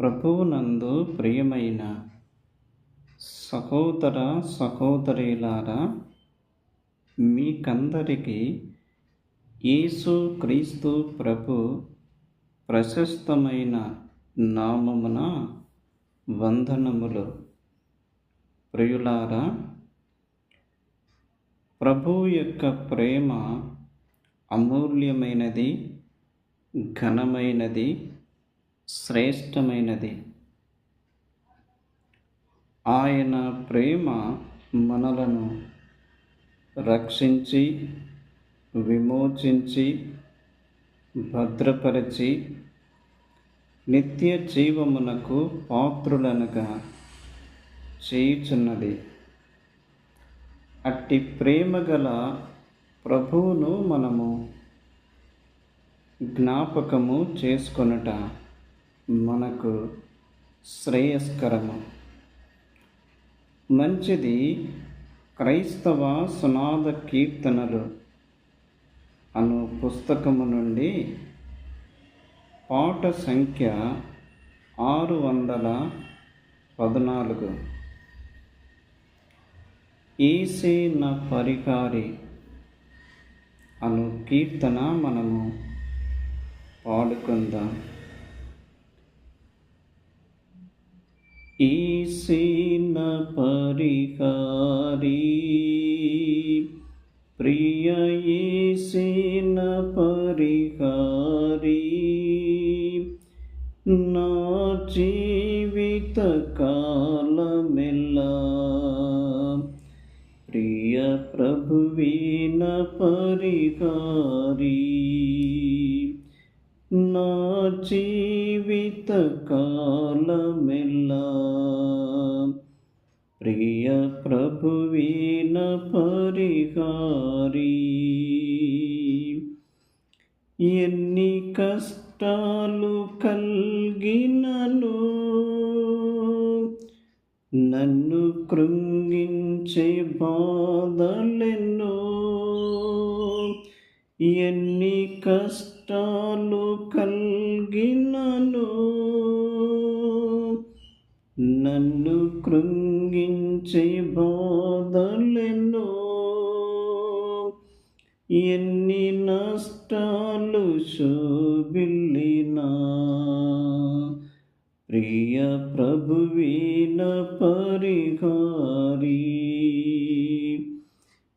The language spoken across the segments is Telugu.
ప్రభువునందు ప్రియమైన సహోదర సహోదరులారా మీకందరికీ యేసు క్రీస్తు ప్రభు ప్రశస్తమైన నామమున వందనములు. ప్రియులారా ప్రభు యొక్క ప్రేమ అమూల్యమైనది ఘనమైనది శ్రేష్టమైనది. ఆయన ప్రేమ మనలను రక్షించి విమోచించి భద్రపరిచి నిత్య జీవమునకు పాత్రులనుగా చేయుచున్నది. అట్టి ప్రేమ గల ప్రభువును మనము జ్ఞాపకము చేసుకొనుట మనకు శ్రేయస్కరము. మంచిది క్రైస్తవ సునాద కీర్తనలు అను పుస్తకము నుండి పాట సంఖ్య ఆరు వందల పద్నాలుగు. ఈసే నా పరికారి అను కీర్తన మనము పాడుకుందాం. ఈసిన పరిహారి. ప్రియ ఈసిన పరిహారి. నా జీవిత కాలమెల్లా. ప్రియ ప్రభువీన పరిహారి. నా పరిహారి ఎన్ని కష్టాలు కలిగినను నన్ను కృంగించే బాధలెన్నో. ఎన్ని కష్టాలు కలిగినను నన్ను కృంగించే బా ఎన్ని నష్టాలు శోభిల్లినా. ప్రియ ప్రభువీన పరిహారి.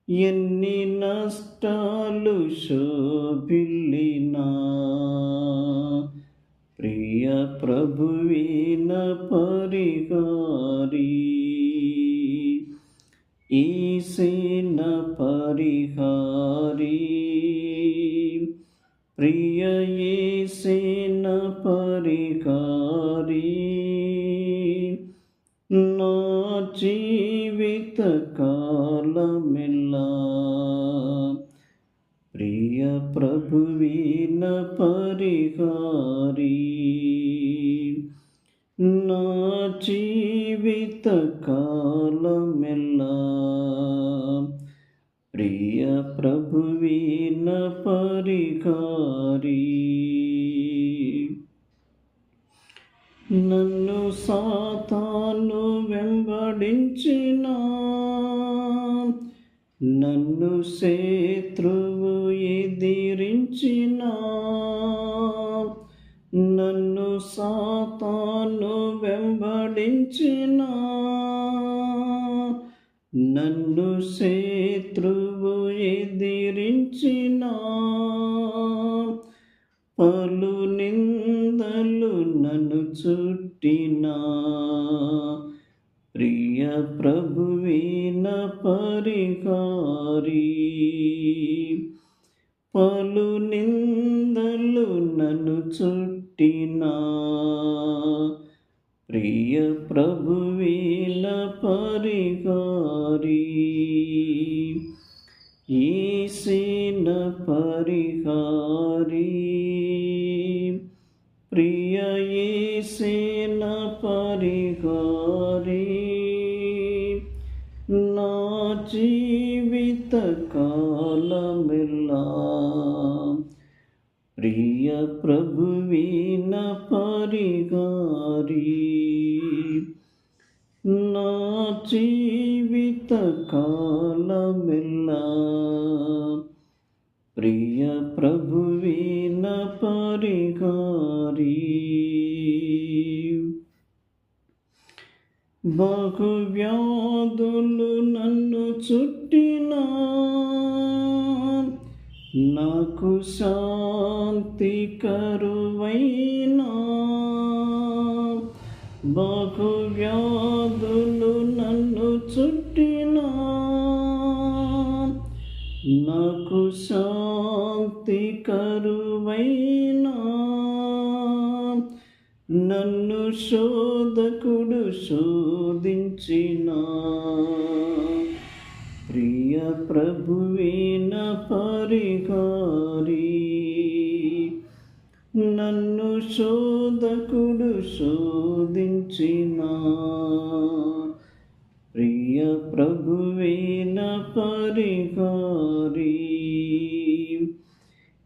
ఎన్ని నష్టాలు శోభిల్లినా. ప్రియ ప్రభువీన పరిహారి. ఈసిన పరిహారి ప్రియ ఈసిన పరిహారి నా జీవిత కాలమెల్లా ప్రియ ప్రభువీన పరిహారి పరిహారి నన్ను సాతాను వెంబడించిన నన్ను శత్రువు ఎదిరించిన నన్ను సాతాను వెంబడించిన నన్ను శత్రువు ఎదిరించిన. పలు నిందలు నన్ను చుట్టినా. ప్రియ ప్రభువీన పరిహారి. పలు నిందలు నన్ను చుట్టినా. ప్రియ ప్రభువీన పరిహారి. ఈసిన పరి ప్రియ ప్రభువీన పరిగారి నా జీవిత కాలమెల్లా. ప్రియ ప్రభువీన పరిగారి బహువ్యాధులు నన్ను చుట్టూ నాకు శాంతి కరువైనా బహువ్యాధులు నన్ను చుట్టినా నాకు శాంతి కరువైనా నన్ను శోధకుడు శోధించిన. ప్రియ ప్రభువే పరిహారీ నన్ను శోధకుడు శోధించిన ప్రియ ప్రభువేన పరిహారీ.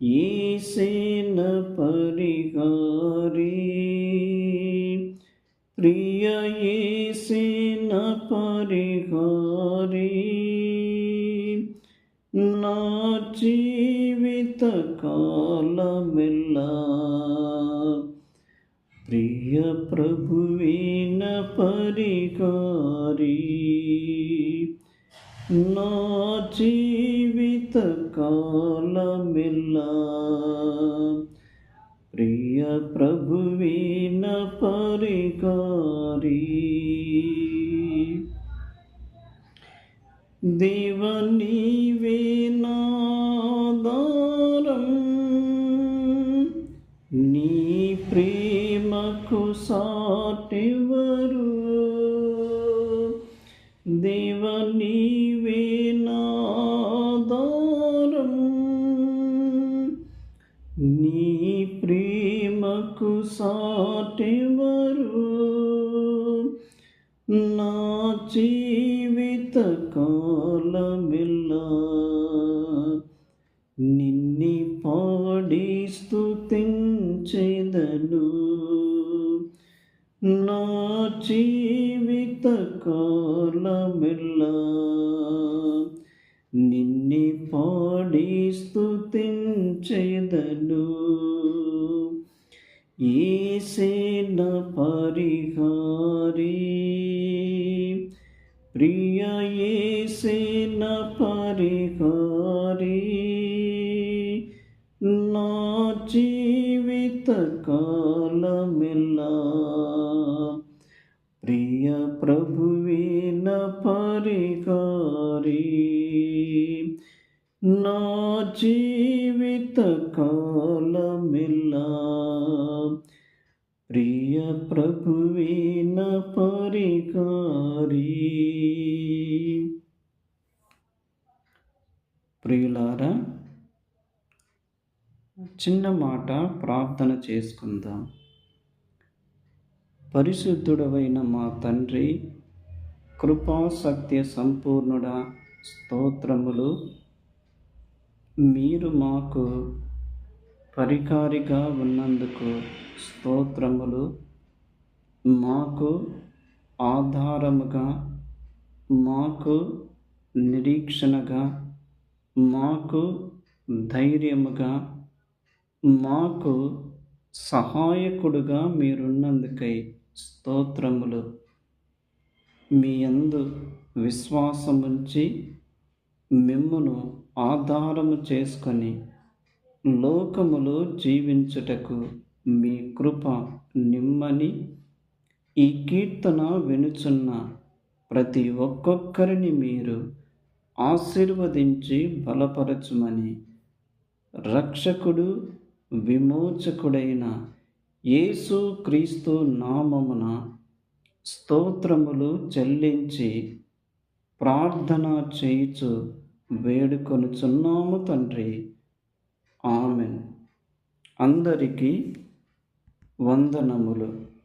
ఏసేన ప్రియ ప్రభువేన పరిహారీ నా జీవిత కాలమిల్లా. ప్రియ ప్రభువేన పరిహారీ దేవ నీవే నీవే నాదారం నీ ప్రేమకు సాటెవరు. నా జీవిత కాలమిల్లా నిన్ని పా ఈసేన పరిహారి. ప్రియ ఏసేన పరిహారి. నా జీవిత కాలమెల్లా. ప్రియ ప్రభు ప్రియులారా చిన్న మాట ప్రార్థన చేసుకుందాం. పరిశుద్ధుడవైన మా తండ్రి కృపా సత్య సంపూర్ణుడ స్తోత్రములు మీరు మాకు పరికారిగా ఉన్నందుకు స్తోత్రములు మాకు ఆధారముగా మాకు నిరీక్షణగా మాకు ధైర్యముగా మాకు సహాయకుడుగా మీరున్నందుకై స్తోత్రములు. మీ అందు విశ్వాసముంచి మిమ్మను ఆధారము చేసుకొని లోకములో జీవించుటకు మీ కృప నిమ్మని ఈ కీర్తన వినుచున్న ప్రతి ఒక్కొక్కరిని మీరు ఆశీర్వదించి బలపరచుమని రక్షకుడు విమోచకుడైన యేసు క్రీస్తు నామమున స్తోత్రములు చెల్లించి ప్రార్థన చేయుచు వేడుకొనుచున్నాము తండ్రి. ఆమెన్. అందరికీ వందనములు.